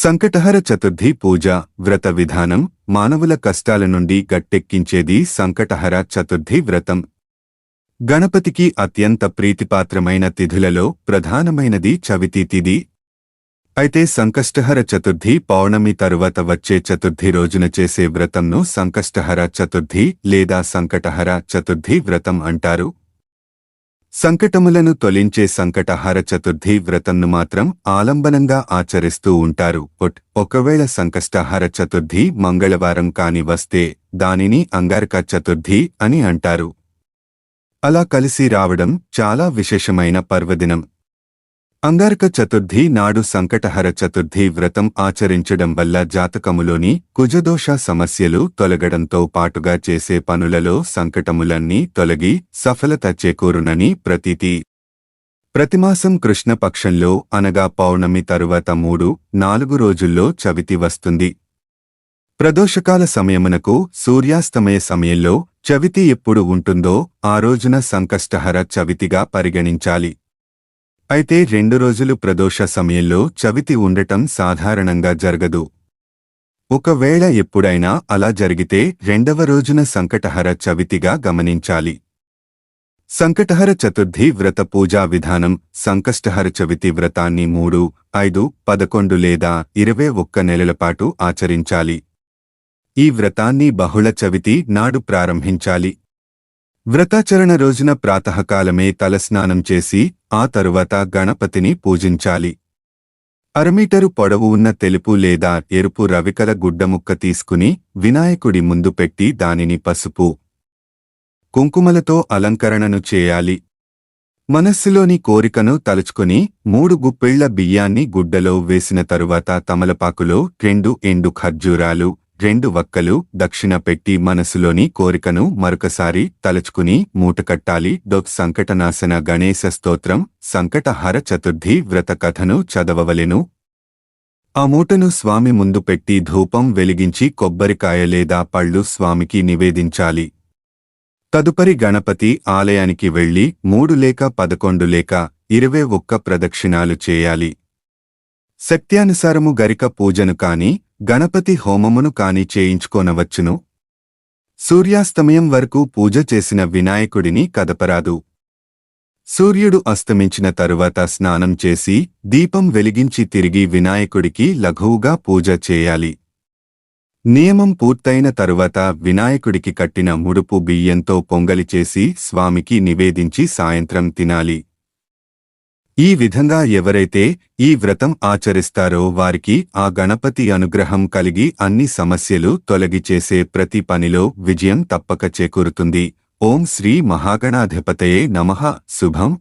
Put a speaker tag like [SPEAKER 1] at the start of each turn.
[SPEAKER 1] సంకటహర చతుర్థి పూజ వ్రత విధానం మానవుల కష్టాల నుండి గట్టెక్కించేది సంకటహర చతుర్థి వ్రతం. గణపతికి అత్యంత ప్రీతిపాత్రమైన తిథులలో ప్రధానమైనది చవితి తిథి అయితే సంకష్టహర చతుర్థి పౌర్ణమి తరువాత వచ్చే చతుర్థి రోజున చేసే వ్రతంను సంకష్టహర చతుర్థి లేదా సంకటహర చతుర్థి వ్రతం అంటారు. సంకటములను తొలించే సంకటహార చతుర్థి వ్రతంను మాత్రం ఆలంబనంగా ఆచరిస్తూ ఉంటారు. ఒట్ ఒకవేళ సంకష్టహార చతుర్థి మంగళవారం కాని వస్తే దానిని అంగారక చతుర్థి అని అంటారు. అలా కలిసి రావడం చాలా విశేషమైన పర్వదినం. అంగారక చతుర్థి నాడు సంకటహర చతుర్థి వ్రతం ఆచరించడం వల్ల జాతకములోని కుజదోష సమస్యలు తొలగడంతో పాటుగా చేసే పనులలో సంకటములన్నీ తొలగి సఫలత చేకూరునని ప్రతీతి. ప్రతిమాసం కృష్ణపక్షంలో అనగా పౌర్ణమి తరువాత మూడు నాలుగు రోజుల్లో చవితి వస్తుంది. ప్రదోషకాల సమయమునకు సూర్యాస్తమయ సమయంలో చవితి ఎప్పుడు ఉంటుందో ఆ రోజున సంకష్టహర చవితిగా పరిగణించాలి. అయితే రెండు రోజులు ప్రదోష సమయంలో చవితి ఉండటం సాధారణంగా జరగదు. ఒకవేళ ఎప్పుడైనా అలా జరిగితే రెండవ రోజున సంకటహర చవితిగా గమనించాలి. సంకటహర చతుర్థి వ్రత పూజా విధానం సంకష్టహర చవితి వ్రతాన్ని మూడు ఐదు పదకొండు లేదా ఇరవై ఒక్క నెలల పాటు ఆచరించాలి. ఈ వ్రతాన్ని బహుళ చవితి నాడు ప్రారంభించాలి. వ్రతాచరణ రోజున ప్రాతకాలమే తలస్నానం చేసి ఆ తరువాత గణపతిని పూజించాలి. అరమీటరు పొడవు ఉన్న తెలుపు లేదా ఎరుపు రవికల గుడ్డముక్క తీసుకుని వినాయకుడి ముందు పెట్టి దానిని పసుపు కుంకుమలతో అలంకరణను చేయాలి. మనస్సులోని కోరికను తలుచుకుని మూడు గుప్పిళ్ళ బియ్యాన్ని గుడ్డలో వేసిన తరువాత తమలపాకులో రెండు ఎండు ఖర్జూరాలు రెండు వక్కలు దక్షిణ పెట్టి మనసులోని కోరికను మరొకసారి తలుచుకుని మూటకట్టాలి. డొక్ సంకటనాశన గణేశ స్తోత్రం సంకటహర చతుర్థి వ్రత కథను చదవవలెను. ఆ మూటను స్వామి ముందు పెట్టి ధూపం వెలిగించి కొబ్బరికాయ లేదా పళ్ళు స్వామికి నివేదించాలి. తదుపరి గణపతి ఆలయానికి వెళ్ళి మూడు లేక పదకొండు లేక ఇరవై ఒక్క ప్రదక్షిణాలు చేయాలి. శక్త్యానుసారము గరిక పూజను కాని గణపతి హోమమును కాని చేయించుకోనవచ్చును? సూర్యాస్తమయం వరకు పూజ చేసిన వినాయకుడిని కదపరాదు. సూర్యుడు అస్తమించిన తరువాత స్నానం చేసి దీపం వెలిగించి తిరిగి వినాయకుడికి లఘువుగా పూజ చేయాలి. నియమం పూర్తయిన తరువాత వినాయకుడికి కట్టిన ముడుపు బియ్యంతో పొంగలి చేసి స్వామికి నివేదించి సాయంత్రం తినాలి. ఈ విధంగా ఎవరైతే ఈ వ్రతం ఆచరిస్తారో వారికి ఆ గణపతి అనుగ్రహం కలిగి అన్ని సమస్యలు తొలగి చేసే ప్రతి పనిలో విజయం తప్పక చేకూరుతుంది. ఓం శ్రీ మహాగణాధిపతయే నమః. శుభం.